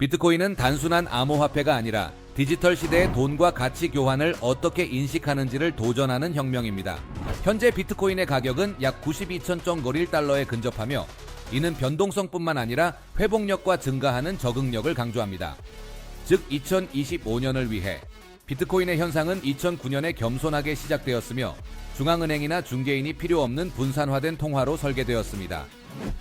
비트코인은 단순한 암호화폐가 아니라 디지털 시대의 돈과 가치 교환을 어떻게 인식하는지를 도전하는 혁명입니다. 현재 비트코인의 가격은 약 92천.1 달러에 근접하며 이는 변동성뿐만 아니라 회복력과 증가하는 적응력을 강조합니다. 즉 2025년을 위해 비트코인의 현상은 2009년에 겸손하게 시작되었으며 중앙은행이나 중개인이 필요 없는 분산화된 통화로 설계되었습니다.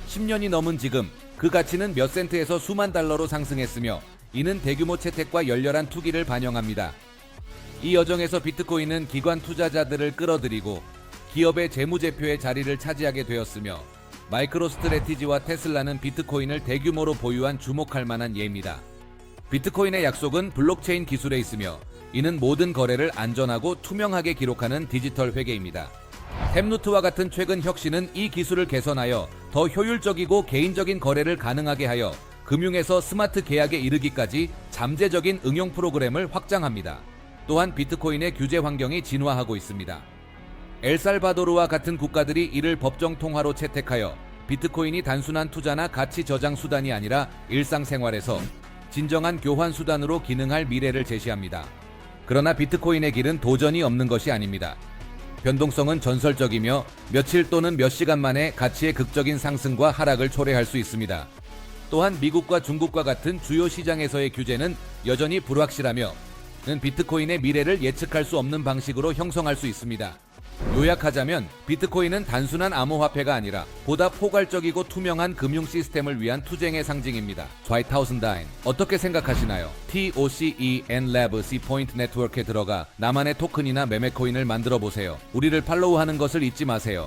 10년이 넘은 지금 그 가치는 몇 센트에서 수만 달러로 상승했으며 이는 대규모 채택과 열렬한 투기를 반영합니다. 이 여정에서 비트코인은 기관 투자자들을 끌어들이고 기업의 재무제표의 자리를 차지하게 되었으며 마이크로 스트레티지와 테슬라는 비트코인을 대규모로 보유한 주목할 만한 예입니다. 비트코인의 약속은 블록체인 기술에 있으며 이는 모든 거래를 안전하고 투명하게 기록하는 디지털 회계입니다. 탭루트와 같은 최근 혁신은 이 기술을 개선하여 더 효율적이고 개인적인 거래를 가능하게 하여 금융에서 스마트 계약에 이르기까지 잠재적인 응용 프로그램을 확장합니다. 또한 비트코인의 규제 환경이 진화하고 있습니다. 엘살바도르와 같은 국가들이 이를 법정 통화로 채택하여 비트코인이 단순한 투자나 가치 저장 수단이 아니라 일상생활에서 진정한 교환 수단으로 기능할 미래를 제시합니다. 그러나 비트코인의 길은 도전이 없는 것이 아닙니다. 변동성은 전설적이며 며칠 또는 몇 시간 만에 가치의 극적인 상승과 하락을 초래할 수 있습니다. 또한 미국과 중국과 같은 주요 시장에서의 규제는 여전히 불확실하며 는 비트코인의 미래를 예측할 수 없는 방식으로 형성할 수 있습니다. 요약하자면 비트코인은 단순한 암호화폐가 아니라 보다 포괄적이고 투명한 금융 시스템을 위한 투쟁의 상징입니다. 2009 어떻게 생각하시나요? TOCEN Lab C 포인트 네트워크에 들어가 나만의 토큰이나 매매 코인을 만들어 보세요. 우리를 팔로우하는 것을 잊지 마세요.